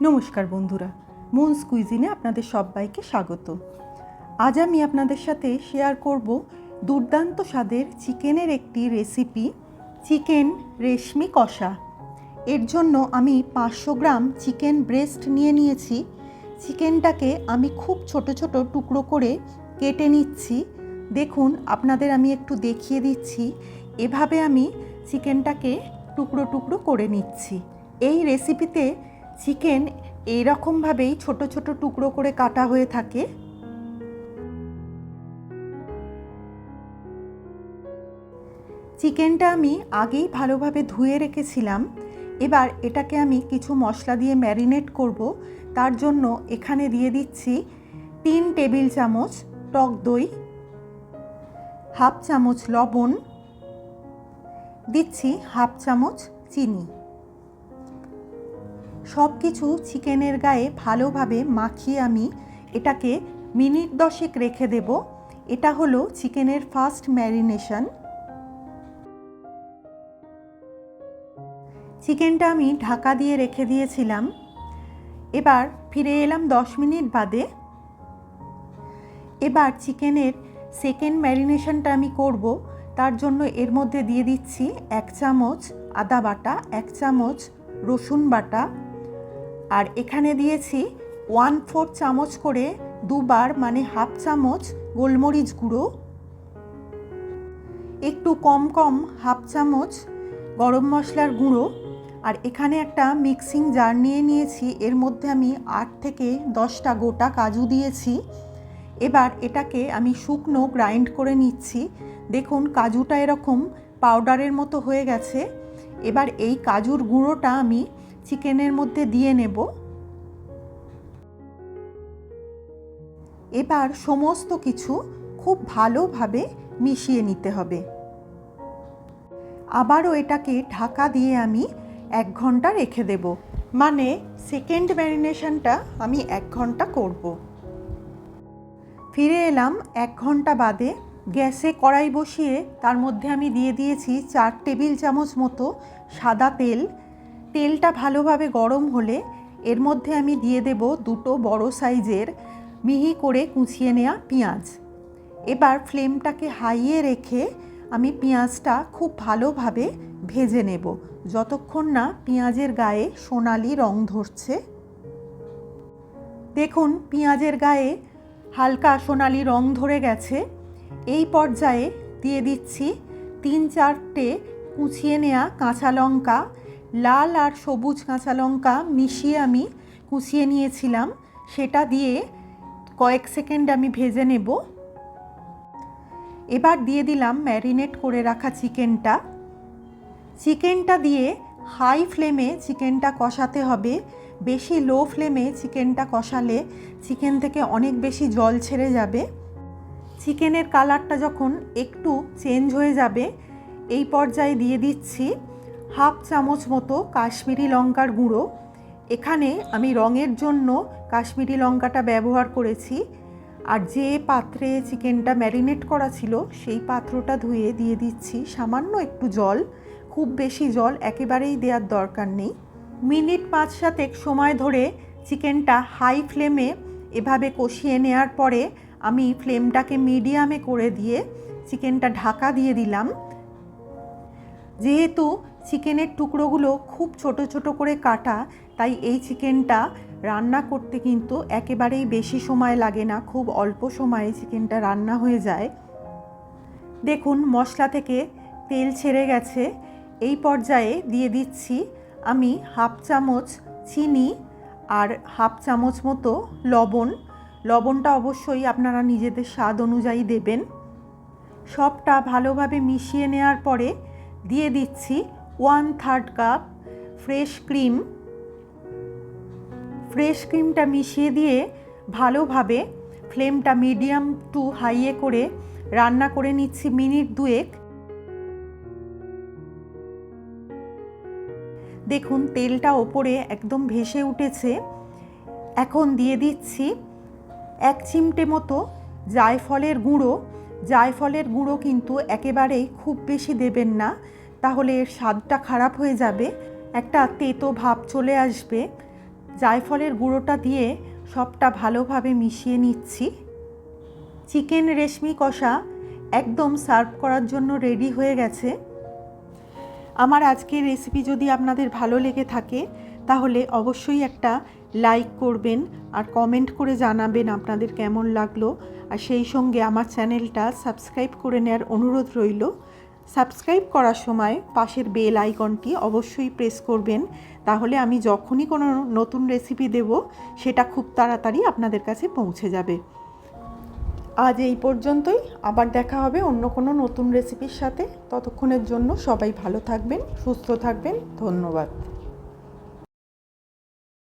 নমস্কার বন্ধুরা, মুন্স কুইজিনে আপনাদের সবাইকে স্বাগত। আজ আমি আপনাদের সাথে শেয়ার করব দুর্দান্ত স্বাদের চিকেনের একটি রেসিপি, চিকেন রেশমি কষা। এর জন্য আমি পাঁচশো গ্রাম চিকেন ব্রেস্ট নিয়ে নিয়েছি। চিকেনটাকে আমি খুব ছোট ছোট টুকরো করে কেটে নিচ্ছি। দেখুন, আপনাদের আমি একটু দেখিয়ে দিচ্ছি। এভাবে আমি চিকেনটাকে টুকরো টুকরো করে নিচ্ছি। এই রেসিপিতে চিকেন এইরকমভাবেই ছোট ছোট টুকরো করে কাটা হয়ে থাকে। চিকেনটা আমি আগেই ভালোভাবে ধুয়ে রেখেছিলাম। এবার এটাকে আমি কিছু মশলা দিয়ে ম্যারিনেট করব। তার জন্য এখানে দিয়ে দিচ্ছি তিন টেবিল চামচ টক দই, হাফ চামচ লবণ, দিচ্ছি হাফ চামচ চিনি। সব কিছু চিকেনের গায়ে ভালোভাবে মাখিয়ে আমি এটাকে মিনিট দশেক রেখে দেব। এটা হলো চিকেনের ফার্স্ট ম্যারিনেশন। চিকেনটা আমি ঢাকা দিয়ে রেখে দিয়েছিলাম। এবার ফিরে এলাম দশ মিনিট বাদে। এবার চিকেনের সেকেন্ড ম্যারিনেশনটা আমি করব। তার জন্য এর মধ্যে দিয়ে দিচ্ছি এক চামচ আদা বাটা, এক চামচ রসুন বাটা আর এখানে দিয়েছি ওয়ান ফোর চামচ করে দুবার মানে হাফ চামচ গোলমরিচ গুঁড়ো, একটু কম কম হাফ চামচ গরম মশলার গুঁড়ো। আর এখানে একটা মিক্সিং জার নিয়ে নিয়েছি, এর মধ্যে আমি আট থেকে দশটা গোটা কাজু দিয়েছি। এবার এটাকে আমি শুকনো গ্রাইন্ড করে নিচ্ছি। দেখুন কাজুটা এরকম পাউডারের মতো হয়ে গেছে। এবার এই কাজুর গুঁড়োটা আমি চিকেনের মধ্যে দিয়ে নেব। এবার সমস্ত কিছু খুব ভালোভাবে মিশিয়ে নিতে হবে। আবারও এটাকে ঢাকা দিয়ে আমি এক ঘণ্টা রেখে দেব। মানে সেকেন্ড ম্যারিনেশনটা আমি এক ঘণ্টা করব। ফিরে এলাম এক ঘণ্টা বাদে। গ্যাসে কড়াই বসিয়ে তার মধ্যে আমি দিয়ে দিয়েছি চার টেবিল চামচ মতো সাদা তেল তেলটা ভালোভাবে গরম হলে এর মধ্যে আমি দিয়ে দেব দুটো বড় সাইজের মিহি করে কুচিয়ে নেওয়া পেঁয়াজ। এবার ফ্লেমটাকে হাইয়ে রেখে আমি পেঁয়াজটা খুব ভালোভাবে ভেজে নেব। যতক্ষণ না পেঁয়াজের গায়ে সোনালি রং ধরছে। দেখুন, পেঁয়াজের গায়ে হালকা সোনালি রং ধরে গেছে। এই পর্যায়ে দিয়ে দিচ্ছি তিন চারটে কুচিয়ে নেওয়া কাঁচা লঙ্কা লাল আর সবুজ কাঁচা লঙ্কা মিশিয়ে আমি কুচিয়ে নিয়েছিলাম। সেটা দিয়ে কয়েক সেকেন্ড আমি ভেজে নেব। এবার দিয়ে দিলাম ম্যারিনেট করে রাখা চিকেনটা। চিকেনটা দিয়ে হাই ফ্লেমে চিকেনটা কষাতে হবে। বেশি লো ফ্লেমে চিকেনটা কষালে চিকেন থেকে অনেক বেশি জল ছেড়ে যাবে। চিকেনের কালারটা যখন একটু চেঞ্জ হয়ে যাবে, এই পর্যায়ে দিয়ে দিচ্ছি হাফ চামচ মতো কাশ্মীরি লঙ্কার গুঁড়ো। এখানে আমি রঙের জন্য কাশ্মীরি লঙ্কাটা ব্যবহার করেছি। আর যে পাত্রে চিকেনটা ম্যারিনেট করা ছিল, সেই পাত্রটা ধুয়ে দিয়ে দিচ্ছি সামান্য একটু জল। খুব বেশি জল একেবারেই দেওয়ার দরকার নেই। মিনিট পাঁচ সাতেক সময় ধরে চিকেনটা হাই ফ্লেমে এভাবে কষিয়ে নেওয়ার পরে আমি ফ্লেমটাকে মিডিয়ামে করে দিয়ে চিকেনটা ঢাকা দিয়ে দিলাম। যেহেতু চিকেনের টুকরোগুলো খুব ছোট ছোট করে কাটা, তাই এই চিকেনটা রান্না করতে কিন্তু একেবারেই বেশি সময় লাগে না, খুব অল্প সময়ে চিকেনটা রান্না হয়ে যায়। দেখুন, মশলা থেকে তেল ছেড়ে গেছে। এই পর্যায়ে দিয়ে দিচ্ছি আমি হাফ চামচ চিনি আর হাফ চামচ মতো লবণ। লবণটা অবশ্যই আপনারা নিজেদের স্বাদ অনুযায়ী দেবেন। সবটা ভালোভাবে মিশিয়ে নেওয়ার পরে দিয়ে দিচ্ছি one third cup fresh cream fresh ক্রিমটা মিশিয়ে দিয়ে ভালোভাবে ফ্লেমটা মিডিয়াম টু হাইয়ে করে রান্না করে নিচ্ছি মিনিট দুয়েক। দেখুন, তেলটা ওপরে একদম ভেসে উঠেছে। এখন দিয়ে দিচ্ছি এক চিমটে মতো জায়ফলের গুঁড়ো। জায়ফলের গুঁড়ো কিন্তু একেবারেই খুব বেশি দেবেন না। তাহলে এর স্বাদটা খারাপ হয়ে যাবে, একটা তেতো ভাব চলে আসবে। জায়ফলের গুঁড়োটা দিয়ে সবটা ভালোভাবে মিশিয়ে নিচ্ছি। চিকেন রেশমি কষা একদম সার্ভ করার জন্য রেডি হয়ে গেছে। আমার আজকের রেসিপি যদি আপনাদের ভালো লেগে থাকে, তাহলে অবশ্যই একটা লাইক করবেন আর কমেন্ট করে জানাবেন আপনাদের কেমন লাগল। আর সেই সঙ্গে আমার চ্যানেলটা সাবস্ক্রাইব করে নেওয়ার অনুরোধ রইল। সাবস্ক্রাইব করার সময় পাশের বেল আইকনটি অবশ্যই প্রেস করবেন। তাহলে আমি যখনই কোনো নতুন রেসিপি দেব, সেটা খুব তাড়াতাড়ি আপনাদের কাছে পৌঁছে যাবে। আজ এই পর্যন্তই। আবার দেখা হবে অন্য কোনো নতুন রেসিপির সাথে। ততক্ষণের জন্য সবাই ভালো থাকবেন, সুস্থ থাকবেন। ধন্যবাদ।